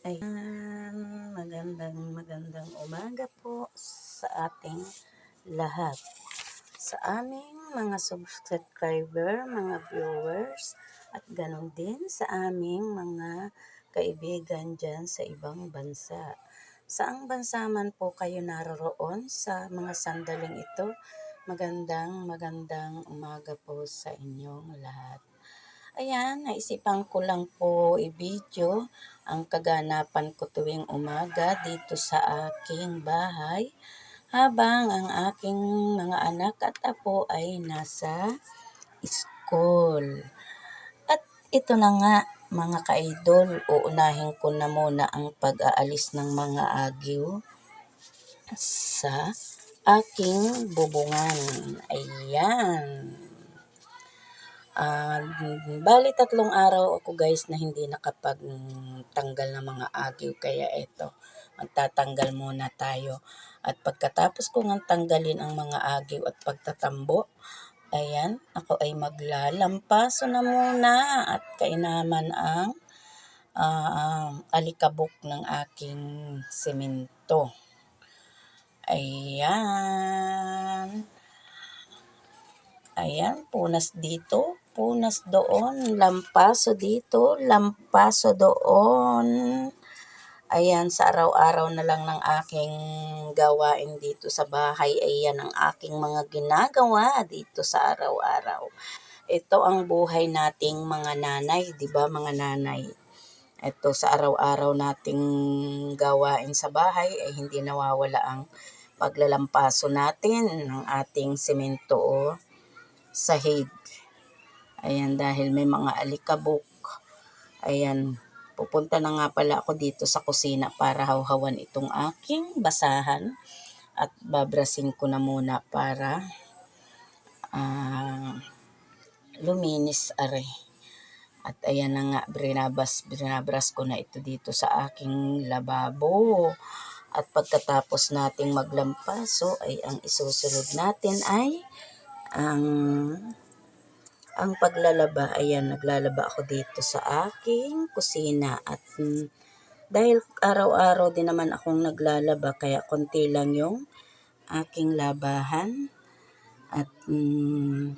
Ayan, magandang magandang umaga po sa ating lahat. Sa aming mga subscriber, mga viewers, at ganon din sa aming mga kaibigan dyan sa ibang bansa. Saang bansa man po kayo naroroon sa mga sandaling ito, magandang magandang umaga po sa inyong lahat. Ayan, naisipan ko lang po i-video ang kaganapan ko tuwing umaga dito sa aking bahay habang ang aking mga anak at apo ay nasa school. At ito na nga mga ka-idol, uunahin ko na muna ang pag-aalis ng mga agiw sa aking bubungan. Ayan. Ah, bali tatlong araw ako guys na hindi nakapagtanggal ng mga agiw kaya ito magtatanggal muna tayo. At pagkatapos ko ng tanggalin ang mga agiw at pagtatambo ayan ako ay maglalampaso na muna at kainaman ang ah, alikabok ng aking semento. Ayan. Ayan, punas dito, punas doon, lampaso dito, lampaso doon. Ayan, sa araw-araw na lang ng aking gawain dito sa bahay, ayan ang aking mga ginagawa dito sa araw-araw. Ito ang buhay nating mga nanay, di ba mga nanay? Ito sa araw-araw nating gawain sa bahay ay hindi nawawala ang paglalampaso natin ng ating semento o sahig. Ayan, dahil may mga alikabok. Ayan, pupunta na nga pala ako dito sa kusina para hawhawan itong aking basahan. At babrasin ko na muna para ah, luminis are. At ayan na nga, brinabas, brinabras ko na ito dito sa aking lababo. At pagkatapos nating maglampaso ay ang isusunod natin ay ang ang paglalaba, ayan, naglalaba ako dito sa aking kusina at mm, dahil araw-araw din naman akong naglalaba kaya konti lang yung aking labahan at mm,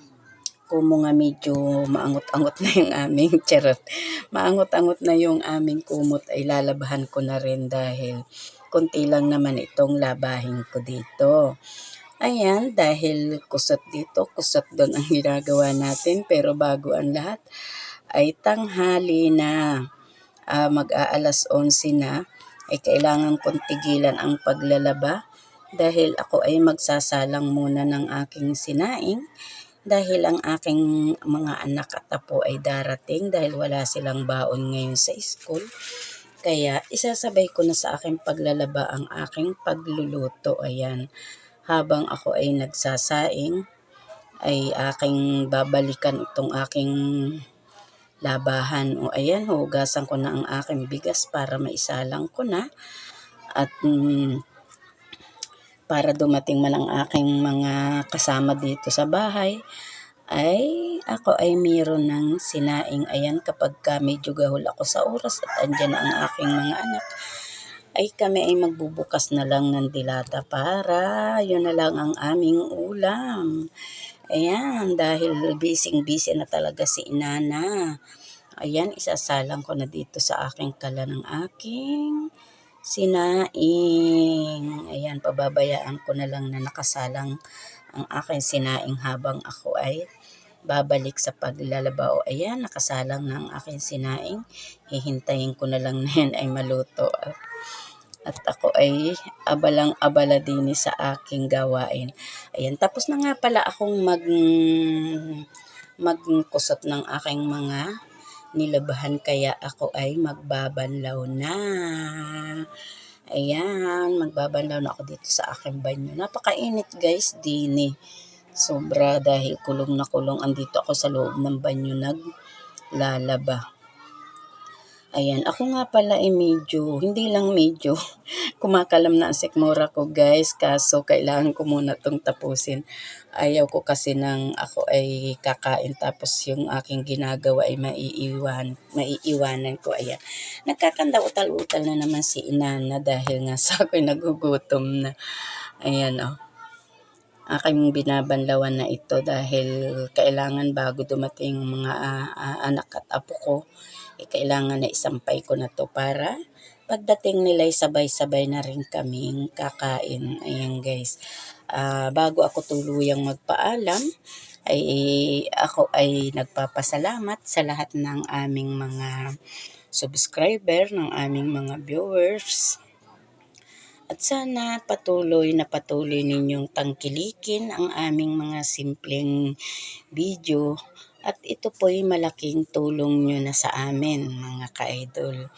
kumo nga medyo maangot-angot na yung aming charot. Maangot-angot na yung aming kumot ay lalabahan ko na rin dahil konti lang naman itong labahin ko dito. Ayan, dahil kusot dito, kusot doon ang ginagawa natin. Pero bago ang lahat, ay tanghali na. Uh, mag-aalas 11 na, ay kailangan kong tigilan ang paglalaba dahil ako ay magsasalang muna ng aking sinaing dahil ang aking mga anak at apo ay darating dahil wala silang baon ngayon sa school. Kaya isasabay ko na sa aking paglalaba ang aking pagluluto. Ayan habang ako ay nagsasaing ay aking babalikan itong aking labahan. O ayan, hugasan ko na ang aking bigas para maisalang ko na. At mm, para dumating man ang aking mga kasama dito sa bahay, ay ako ay mayroon ng sinaing. Ayan, kapag ka medyo gahol ako sa oras at andyan na ang aking mga anak, ay kami ay magbubukas na lang ng dilata para yun na lang ang aming ulam. Ayan, dahil busy-busy na talaga si inana. Ayan, isasalang ko na dito sa aking kala ng aking sinaing. Ayan, pababayaan ko na lang na nakasalang ang aking sinaing habang ako ay babalik sa paglalaba. O ayan, nakasalang na ang aking sinaing. Hihintayin ko na lang na yan ay maluto. At ako ay abalang-abala din sa aking gawain. Ayan, tapos na nga pala akong mag magkusot ng aking mga nilabahan kaya ako ay magbabanlaw na. Ayan, magbabanlaw na ako dito sa aking banyo. Napakainit guys, dini. Sobra dahil kulong na kulong andito ako sa loob ng banyo naglalaba. Ayan, ako nga pala ay medyo, hindi lang medyo, kumakalam na ang sikmura ko guys. Kaso kailangan ko muna itong tapusin. Ayaw ko kasi nang ako ay kakain tapos yung aking ginagawa ay maiiwan, maiiwanan ko. Ayan. Nagkakanda utal-utal na naman si inana dahil nga sa ako'y nagugutom na. Ayan oh aking binabanlawan na ito dahil kailangan bago dumating mga ah, ah, anak at apo ko, eh, kailangan na isampay ko na to para pagdating nila ay sabay-sabay na rin kaming kakain. Ayan guys. Ah, bago ako tuluyang magpaalam, ay ako ay nagpapasalamat sa lahat ng aming mga subscriber, ng aming mga viewers, at sana patuloy na patuloy ninyong tangkilikin ang aming mga simpleng video. At ito po'y malaking tulong nyo na sa amin, mga ka-idol.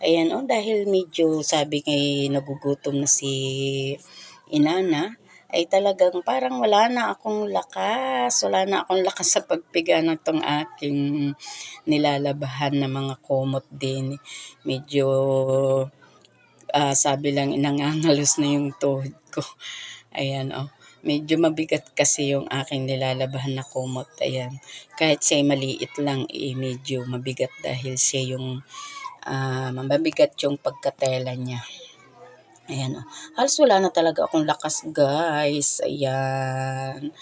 Ayan, oh, dahil medyo sabi ngay nagugutom na si inana, ay talagang parang wala na akong lakas. Wala na akong lakas sa pagpiga ng tong aking nilalabahan na mga komot din. Medyo ah, sabi lang nangangalos na yung tuhod ko. Ayan, oh. Medyo mabigat kasi yung aking nilalabahan na kumot. Ayan. Kahit siya maliit lang, eh, medyo mabigat dahil siya yung ah, mabigat yung pagkatela niya. Ayan, oh. Halos wala na talaga akong lakas, guys. Ayan.